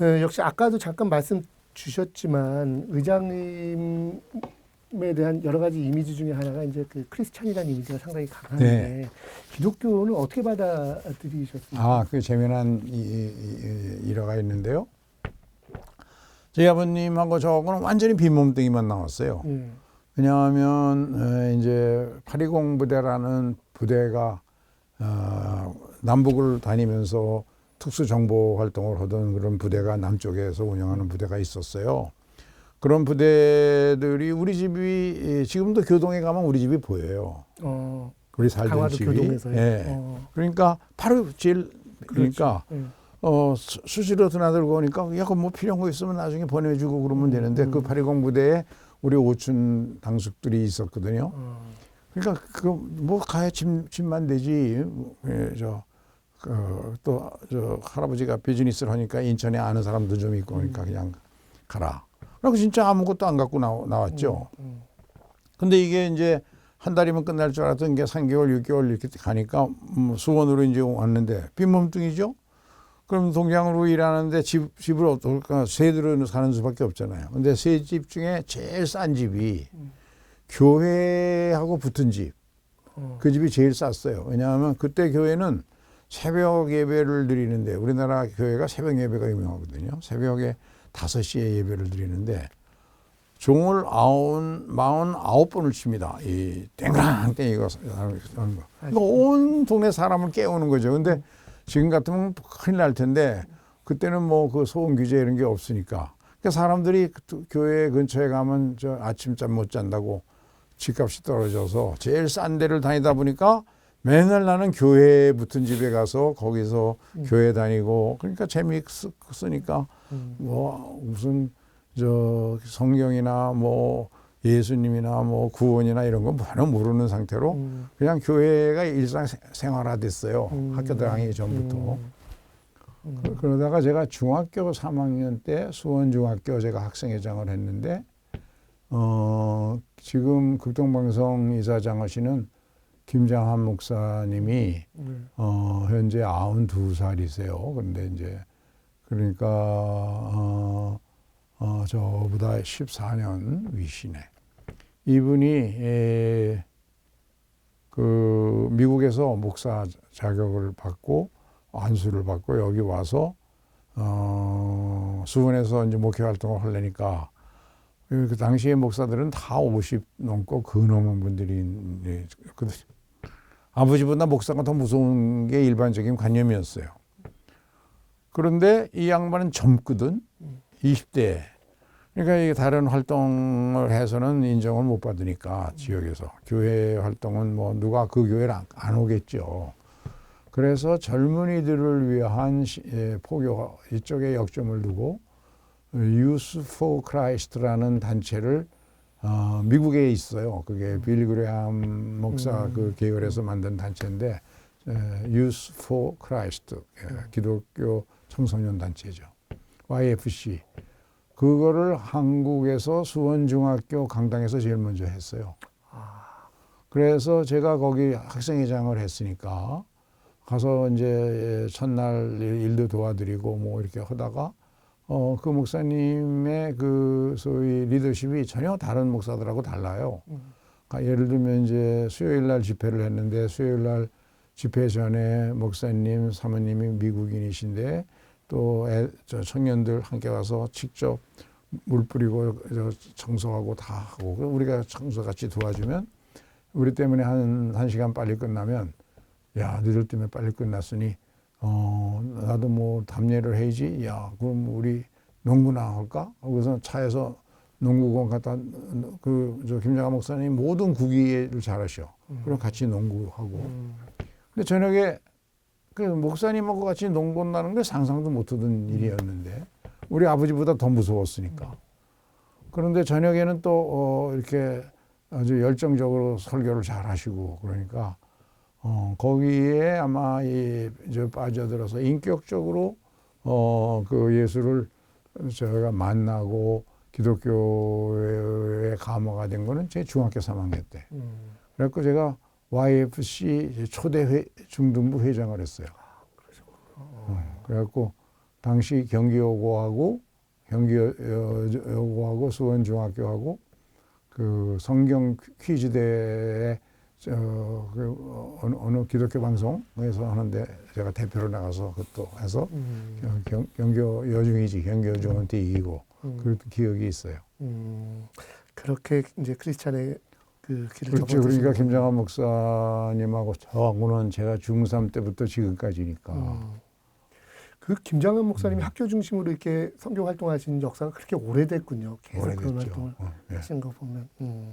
어, 역시 아까도 잠깐 말씀 주셨지만 의장님에 대한 여러 가지 이미지 중에 하나가 이제 그 크리스찬이라는 이미지가 상당히 강한데 네. 기독교는 어떻게 받아들이셨습니까? 아, 그 재미난 이, 이, 이, 일화가 있는데요. 저희 아버님하고 저하고는 완전히 빈몸뚱이만 나왔어요. 예. 왜냐하면 에, 이제 820 부대라는 부대가 어, 남북을 다니면서 특수 정보 활동을 하던 그런 부대가 남쪽에서 운영하는 부대가 있었어요. 그런 부대들이 우리 집이 예, 지금도 교동에 가면 우리 집이 보여요. 어, 우리 살던 집이. 교동에서요. 예. 어, 그러니까 바로 제일 그러니까 예. 어 수- 수시로 드나들고 오니까 야, 그뭐 필요한 거 있으면 나중에 보내주고 그러면 되는데 그820 부대에 우리 오춘 당숙들이 있었거든요. 어, 그러니까 그 뭐 가야 집 집만 되지. 예, 저 그 또 저 할아버지가 비즈니스를 하니까 인천에 아는 사람도 좀 있고 그러니까 그냥 가라. 그리고 진짜 아무것도 안 갖고 나, 나왔죠. 음, 근데 이게 이제 한 달이면 끝날 줄 알았던 게 3개월, 6개월 이렇게 가니까 음, 수원으로 이제 왔는데 빈몸뚱이죠. 그럼 동장으로 일하는데 집, 집을 어떨까? 새들은 사는 수밖에 없잖아요. 근데 세 집 중에 제일 싼 집이 교회하고 붙은 집. 어, 그 집이 제일 쌌어요. 왜냐하면 그때 교회는 새벽 예배를 드리는데 우리나라 교회가 새벽 예배가 유명하거든요. 새벽에 다섯 시에 예배를 드리는데 종을 아흔 마흔 아홉 번을 칩니다. 이 땡그랑 땡이가 하는 거. 그러니까 온 동네 사람을 깨우는 거죠. 근데 지금 같으면 큰일 날 텐데 그때는 뭐 그 소음 규제 이런 게 없으니까. 그러니까 사람들이 그 교회 근처에 가면 저 아침잠 못 잔다고 집값이 떨어져서 제일 싼 데를 다니다 보니까 맨날 나는 교회에 붙은 집에 가서 거기서 교회 다니고 그러니까 재미있으니까 음, 뭐 무슨 저 성경이나 뭐 예수님이나 뭐 구원이나 이런 건 전혀 모르는 상태로 음, 그냥 교회가 일상 생활화 됐어요. 음. 학교 들어가기 전부터. 음, 음, 그- 그러다가 제가 중학교 3학년 때 수원중학교 제가 학생회장을 했는데 어 지금 극동방송 이사장 하시는 김장한 목사님이 음, 어 현재 92살이세요. 그런데 이제 그러니까 어, 어 저보다 14년 위시네. 이분이 에, 그 미국에서 목사 자격을 받고 안수를 받고 여기 와서 어 수원에서 이제 목회 활동을 하려니까 그 당시에 목사들은 다 50 넘고 그 넘은 분들이 그 아버지보다 목사가 더 무서운 게 일반적인 관념이었어요. 그런데 이 양반은 젊거든 20대. 그러니까 이게 다른 활동을 해서는 인정을 못 받으니까 지역에서 교회 활동은 뭐 누가 그 교회를 안, 안 오겠죠. 그래서 젊은이들을 위한 시- 예, 포교 이쪽에 역점을 두고 Youth for Christ라는 단체를 어, 미국에 있어요. 그게 빌 그레함 목사 음. 그 계열에서 만든 단체인데 에, Youth for Christ 예, 기독교 청소년 단체죠. YFC 그거를 한국에서 수원중학교 강당에서 제일 먼저 했어요. 그래서 제가 거기 학생회장을 했으니까 가서 이제 첫날 일- 일도 도와드리고 뭐 이렇게 하다가 어 그 목사님의 그 소위 리더십이 전혀 다른 목사들하고 달라요. 그러니까 예를 들면 이제 수요일 날 집회를 했는데 수요일 날 집회 전에 목사님 사모님이 미국인이신데 또 애, 저 청년들 함께 와서 직접 물 뿌리고 저 청소하고 다 하고 우리가 청소 같이 도와주면 우리 때문에 한, 한 시간 빨리 끝나면 야 너희들 때문에 빨리 끝났으니 어 나도 뭐 답례를 해야지 야 그럼 우리 농구나 할까? 거기서 차에서 농구공 갖다 그 저 김장하 목사님 모든 구기를 잘하셔. 그럼 같이 농구하고. 음, 근데 저녁에 그 목사님하고 같이 농구 나는 게 상상도 못하던 일이었는데 우리 아버지보다 더 무서웠으니까. 그런데 저녁에는 또 어, 이렇게 아주 열정적으로 설교를 잘 하시고 그러니까 어, 거기에 아마 이, 저 빠져들어서 인격적으로 어, 그 예수를 제가 만나고 기독교에 감화가 된 거는 제 중학교 3학년 때. 음, 그래갖고 제가 YFC 초대 회, 중등부 회장을 했어요. 어, 그래갖고 당시 경기여고하고 경기여고하고 수원중학교하고 그 성경 퀴즈대회 저 그 어느, 어느 기독교 방송에서 하는데 제가 대표로 나가서 그것도 해서 음, 경, 경교 여중이지 경교 여중한테 이기고 음, 그 기억이 있어요. 음, 그렇게 이제 크리스찬의 그 길을 그렇죠. 그러니까. 김장한 목사님하고 저하고는 제가 중3 때부터 지금까지니까. 음. 그 김장한 목사님이 음. 학교 중심으로 이렇게 선교 활동하신 역사가 그렇게 오래됐군요. 계속 그런 오래됐죠. 활동을 어, 예. 하신 거 보면. 음.